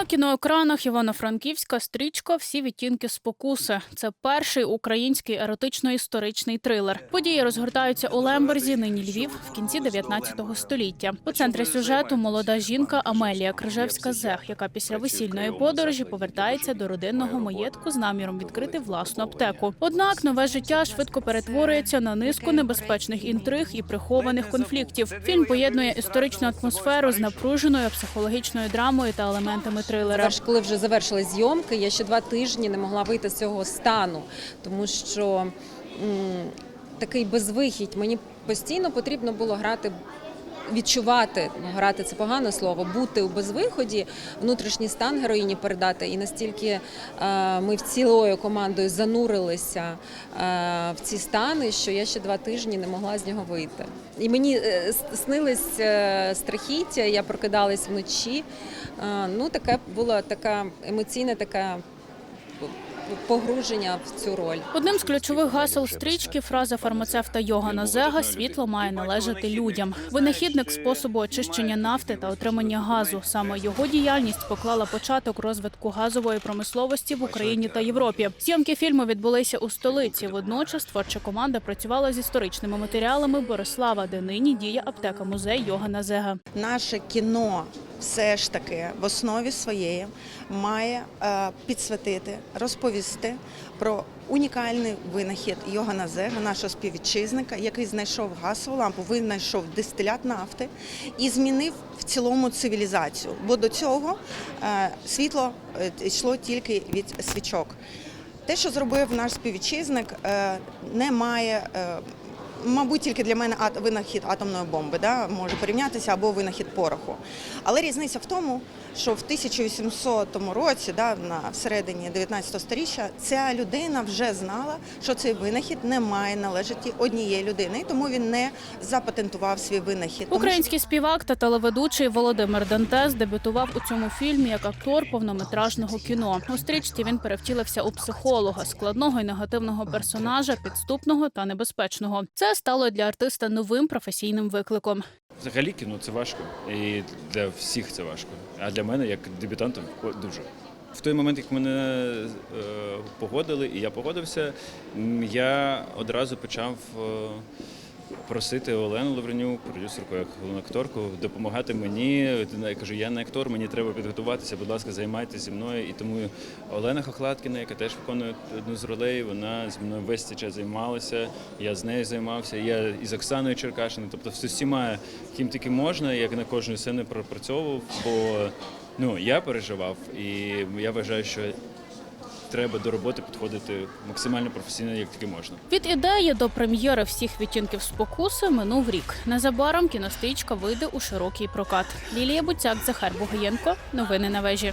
На кіноекранах Івано-Франківська стрічка Всі відтінки спокуси. Це перший український еротично-історичний трилер. Події розгортаються у Лемберзі, нині Львів, в кінці 19 століття. У центрі сюжету молода жінка Амелія Крижевська Зех, яка після весільної подорожі повертається до родинного маєтку з наміром відкрити власну аптеку. Однак нове життя швидко перетворюється на низку небезпечних інтриг і прихованих конфліктів. Фільм поєднує історичну атмосферу з напруженою психологічною драмою та елементами трилера. Аж коли вже завершили зйомки, я ще два тижні не могла вийти з цього стану, тому що м, такий безвихідь. Мені постійно потрібно було грати. Відчувати, ну, грати це погане слово, бути у безвиході, внутрішній стан героїні передати. І настільки е, ми в цілою командою занурилися е, в ці стани, що я ще два тижні не могла з нього вийти. І мені е, снились страхіття, я прокидалась вночі. Ну, таке була така емоційна така погруження в цю роль. Одним з ключових гасел стрічки фраза фармацевта Йогана Зега світло має належати людям. Винахідник способу очищення нафти та отримання газу. Саме його діяльність поклала початок розвитку газової промисловості в Україні та Європі. Зйомки фільму відбулися у столиці. Водночас творча команда працювала з історичними матеріалами Борислава, де нині діє аптека музей Йогана Зега. Наше кіно все ж таки в основі своєї має е, підсвятити, розповісти про унікальний винахід Йогана Зега, нашого співвітчизника, який знайшов газову лампу, винайшов дистилят нафти і змінив в цілому цивілізацію. Бо до цього е, світло е, йшло тільки від свічок. Те, що зробив наш співвітчизник, не має. Мабуть, тільки для мене винахід атомної бомби да, може порівнятися або винахід пороху. Але різниця в тому, що в 1800 році, да, на всередині 19 сторіччя, ця людина вже знала, що цей винахід не має належати однієї людини, і тому він не запатентував свій винахід. Український співак та телеведучий Володимир Дантес дебютував у цьому фільмі як актор повнометражного кіно. У стрічці він перевтілився у психолога, складного і негативного персонажа, підступного та небезпечного. Це стало для артиста новим професійним викликом. Взагалі кіно це важко, і для всіх це важко. А для мене, як дебютанта, дуже. В той момент, як мене е, погодили, і я погодився, я одразу почав е, просити Олену Лавренюк, продюсерку, як головну акторку, допомагати мені. Я кажу, я не актор, мені треба підготуватися, будь ласка, займайтеся зі мною. І тому Олена Хохлаткіна, яка теж виконує одну з ролей, вона зі мною весь цей час займалася. Я з нею займався. Я із Оксаною Черкашиною, тобто з усіма, ким тільки можна, як на кожну сцену пропрацьовував. Бо ну я переживав, і я вважаю, що треба до роботи підходити максимально професійно, як тільки можна. Від ідеї до прем'єри всіх відтінків спокуси минув рік. Незабаром кінострічка вийде у широкий прокат. Лілія Буцяк, Захар Бугаєнко. Новини на вежі.